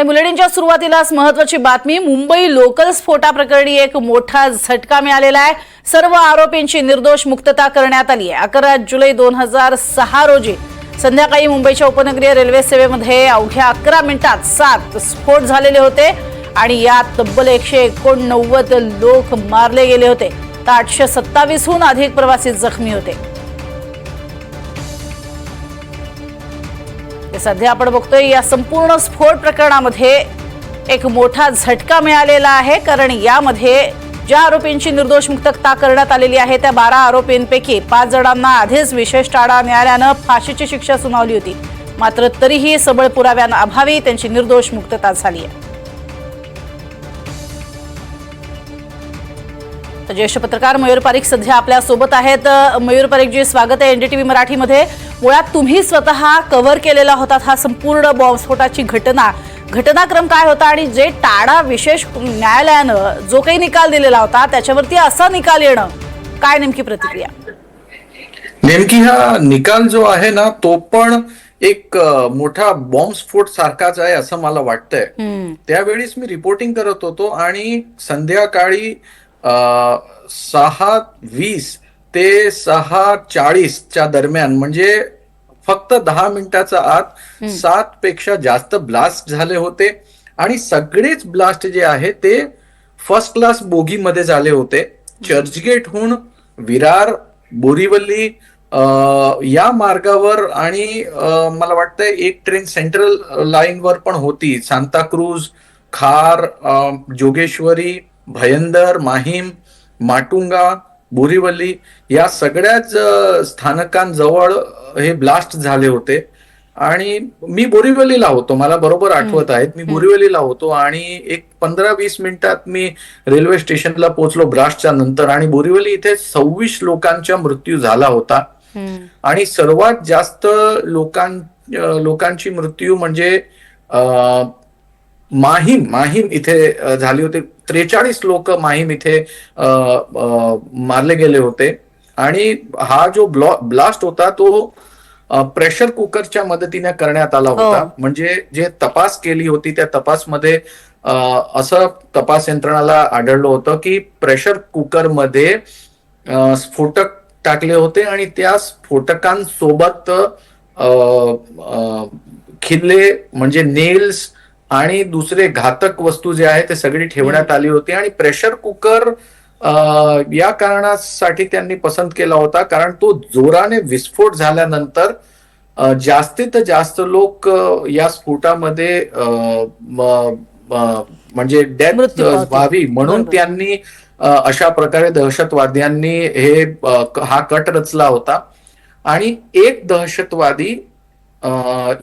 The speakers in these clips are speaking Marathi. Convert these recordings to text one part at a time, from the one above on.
आणि बुलेटिनच्या सुरुवातीलाच महत्वाची बातमी मुंबई लोकल स्फोटाप्रकरणी एक मोठा झटका मिळालेला आहे. सर्व आरोपींची निर्दोष मुक्तता करण्यात आली आहे. अकरा जुलै दोन हजार सहा रोजी संध्याकाळी मुंबईच्या उपनगरीय रेल्वे सेवेमध्ये अवघ्या अकरा मिनिटात सात स्फोट झालेले होते आणि यात तब्बल एकशे एकोणनव्वद लोक मारले गेले होते. तर आठशे सत्तावीसहून अधिक प्रवासी जखमी होते. सध्या आपण बघतोय या संपूर्ण स्फोट प्रकरणामध्ये एक मोठा झटका मिळालेला आहे कारण यामध्ये ज्या आरोपींची निर्दोष मुक्तता करण्यात आलेली आहे त्या बारा आरोपींपैकी पाच जणांना आधीच विशेष टाळा न्यायालयानं फाशीची शिक्षा सुनावली होती. मात्र तरीही सबळ पुराव्यांअभावी त्यांची निर्दोष मुक्तता झाली आहे. ज्येष्ठ पत्रकार मयूर पारिक सध्या आपल्यासोबत आहेत. मयूर मयूर पारिकजी स्वागत आहे एनडीटीव्ही मराठीमध्ये. मुळात तुम्ही स्वतः कव्हर केलेला होता हा संपूर्ण बॉम्बस्फोटाची घटना. घटनाक्रम काय होता आणि जे टाडा विशेष न्यायालयानं जो काही निकाल दिलेला होता त्याच्यावरती असा निकाल येणं काय नेमकी प्रतिक्रिया? नेमकी हा निकाल जो आहे ना तो पण एक मोठा बॉम्बस्फोट सारखाच आहे असं मला वाटतंय. हम्म, त्यावेळीच मी रिपोर्टिंग करत होतो आणि संध्याकाळी सहा वीस ते सहा चाळीसच्या दरम्यान म्हणजे फक्त दहा मिनिटाच्या आत सात पेक्षा जास्त ब्लास्ट झाले होते. आणि सगळेच ब्लास्ट जे आहे ते फर्स्ट क्लास बोगीमध्ये झाले होते. चर्चगेटहून विरार बोरीवली अ, या मार्गावर आणि मला वाटतंय एक ट्रेन सेंट्रल लाईनवर पण होती. सांताक्रूज खार जोगेश्वरी भयंदर माहीम माटुंगा बोरीवली या सगळ्याच स्थानकांजवळ हे ब्लास्ट झाले होते. आणि मी बोरिवलीला होतो. मला बरोबर आठवत आहेत. मी बोरिवलीला होतो आणि एक पंधरा वीस मिनिटात मी रेल्वे स्टेशनला पोहोचलो ब्लास्टच्या नंतर आणि बोरिवली इथे सव्वीस लोकांचा मृत्यू झाला होता. आणि सर्वात जास्त लोकां लोकांची मृत्यू म्हणजे माहीम माहीम इथे झाली होती. त्रेचाळीस लोक माहीम इथे मारले गेले होते. आणि हा जो ब्लॉ ब्लास्ट होता तो प्रेशर कुकरच्या मदतीने करण्यात आला होता. हो. म्हणजे जे तपास केली होती त्या तपासमध्ये असं तपास यंत्रणाला आढळलं होतं की प्रेशर कुकरमध्ये स्फोटक टाकले होते आणि त्या स्फोटकांसोबत खिल्ले म्हणजे नेल्स आणि दुसरे घातक वस्तू जे आहे ते सगळी ठेवण्यात आली होती आणि प्रेशर कुकर या कारणासाठी त्यांनी पसंत केला होता कारण तो जोराने विस्फोट झाल्यानंतर जास्तीत जास्त लोक या स्फोटामध्ये म्हणजे डेथ. व्हावी म्हणून. त्यांनी अशा प्रकारे दहशतवाद्यांनी हे हा कट रचला होता आणि एक दहशतवादी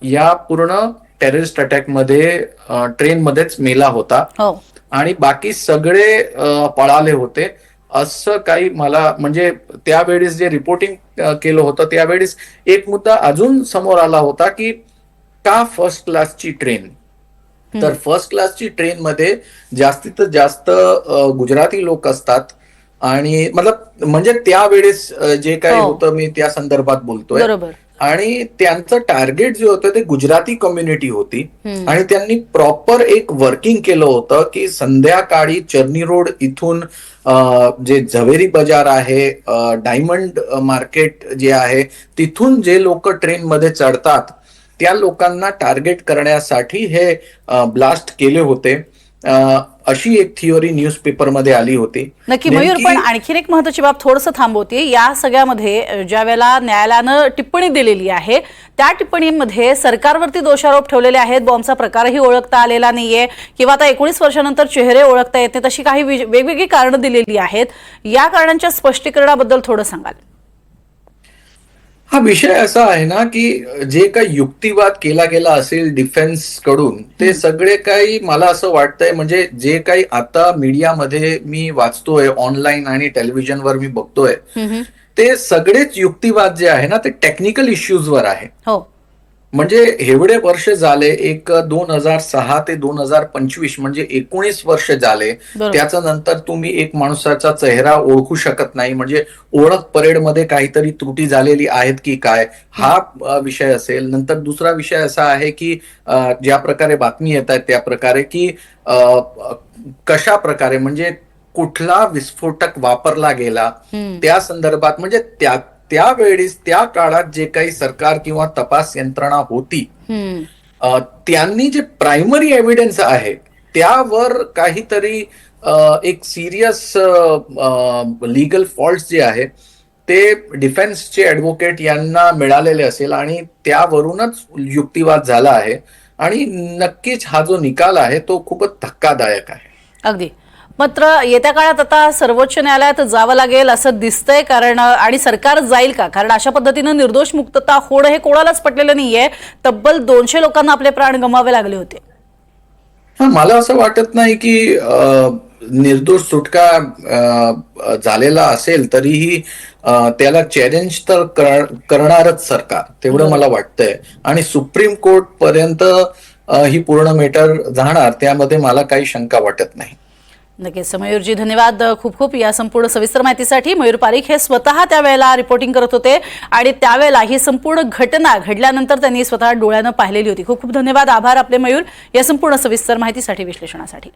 या पूर्ण टेररिस्ट अटॅकमध्ये ट्रेन मध्येच मेला होता. हो. आणि बाकी सगळे पळाले होते. असं काही मला म्हणजे त्यावेळेस जे रिपोर्टिंग केलं होतं त्यावेळेस एक मुद्दा अजून समोर आला होता की का फर्स्ट क्लासची ट्रेन तर फर्स्ट क्लासची ट्रेन मध्ये जास्तीत जास्त गुजराती लोक असतात. आणि मतलब म्हणजे त्यावेळेस जे काही हो. होतं मी त्या संदर्भात बोलतोय. बरोबर. आणि त्यांचं टार्गेट जे होतं ते गुजराती कम्युनिटी होती. आणि त्यांनी प्रॉपर एक वर्किंग केलं होतं की संध्याकाळी चर्नी रोड इथून जे झवेरी बाजार आहे डायमंड मार्केट जे आहे तिथून जे लोक ट्रेनमध्ये चढतात त्या लोकांना टार्गेट करण्यासाठी हे ब्लास्ट केले होते अशी एक थिओरी न्यूजपेपरमध्ये आली होती. नक्की मयूर पण आणखीन एक महत्वाची बाब थोडंसं थांबवते या सगळ्यामध्ये ज्या वेळेला न्यायालयानं टिप्पणी दिलेली आहे त्या टिप्पणीमध्ये सरकारवरती दोषारोप ठेवलेले आहेत. बॉम्बचा प्रकारही ओळखता आलेला नाहीये किंवा आता एकोणीस वर्षानंतर चेहरे ओळखता येत नाहीत अशी काही वेगवेगळी कारणं दिलेली आहेत. या कारणांच्या स्पष्टीकरणाबद्दल थोडं सांगाल. हा विषय असा आहे ना की जे काही युक्तिवाद केला गेला असेल डिफेन्सकडून ते सगळे काही मला असं वाटतंय म्हणजे जे काही आता मीडियामध्ये मी वाचतोय ऑनलाईन आणि टेलिव्हिजनवर मी बघतोय. ते सगळेच युक्तिवाद जे आहे ना ते टेक्निकल इश्यूजवर आहे. हो. म्हणजे एवढे वर्ष झाले एक दोन हजार सहा ते दोन हजार पंचवीस म्हणजे एकोणीस वर्ष झाले. त्याच्या नंतर तुम्ही एक माणसाचा चेहरा ओळखू शकत नाही म्हणजे ओळख परेडमध्ये काहीतरी त्रुटी झालेली आहेत की काय हा विषय असेल नंतर दुसरा विषय असा आहे की ज्या प्रकारे बातमी येत आहेत त्या प्रकारे की कशा प्रकारे म्हणजे कुठला विस्फोटक वापरला गेला. त्या संदर्भात म्हणजे त्या त्यावेळेस त्या काळात जे काही सरकार किंवा तपास यंत्रणा होती त्यांनी जे प्रायमरी एव्हिडन्स आहे त्यावर काहीतरी एक सिरियस लिगल फॉल्ट जे आहे ते डिफेन्सचे ऍडव्होकेट यांना मिळालेले असेल आणि त्यावरूनच युक्तिवाद झाला आहे. आणि नक्कीच हा जो निकाल आहे तो खूपच धक्कादायक आहे. अगदी. मात्र येत्या काळात आता सर्वोच्च न्यायालयात जावं लागेल असं दिसतंय कारण आणि सरकार जाईल का? कारण अशा पद्धतीनं निर्दोष मुक्तता होणं हे कोणालाच पटलेलं नाहीये. तब्बल दोनशे लोकांना आपले प्राण गमावे लागले होते. मला असं वाटत नाही की निर्दोष सुटका झालेला असेल तरीही त्याला चॅलेंज तर करणारच सरकार तेवढं मला वाटतंय. आणि सुप्रीम कोर्ट पर्यंत ही पूर्ण मेटर जाणार त्यामध्ये मला काही शंका वाटत नाही. नक्कीच. मयूरजी धन्यवाद. खूप खूप या संपूर्ण सविस्तर माहितीसाठी. मयूर पारिख हे स्वतः त्यावेळेला रिपोर्टिंग करत होते आणि त्यावेळेला ही संपूर्ण घटना घडल्यानंतर त्यांनी स्वतः डोळ्यानं पाहिलेली होती. खूप खूप धन्यवाद. आभार आपले मयूर. या संपूर्ण सविस्तर माहितीसाठी विश्लेषणासाठी.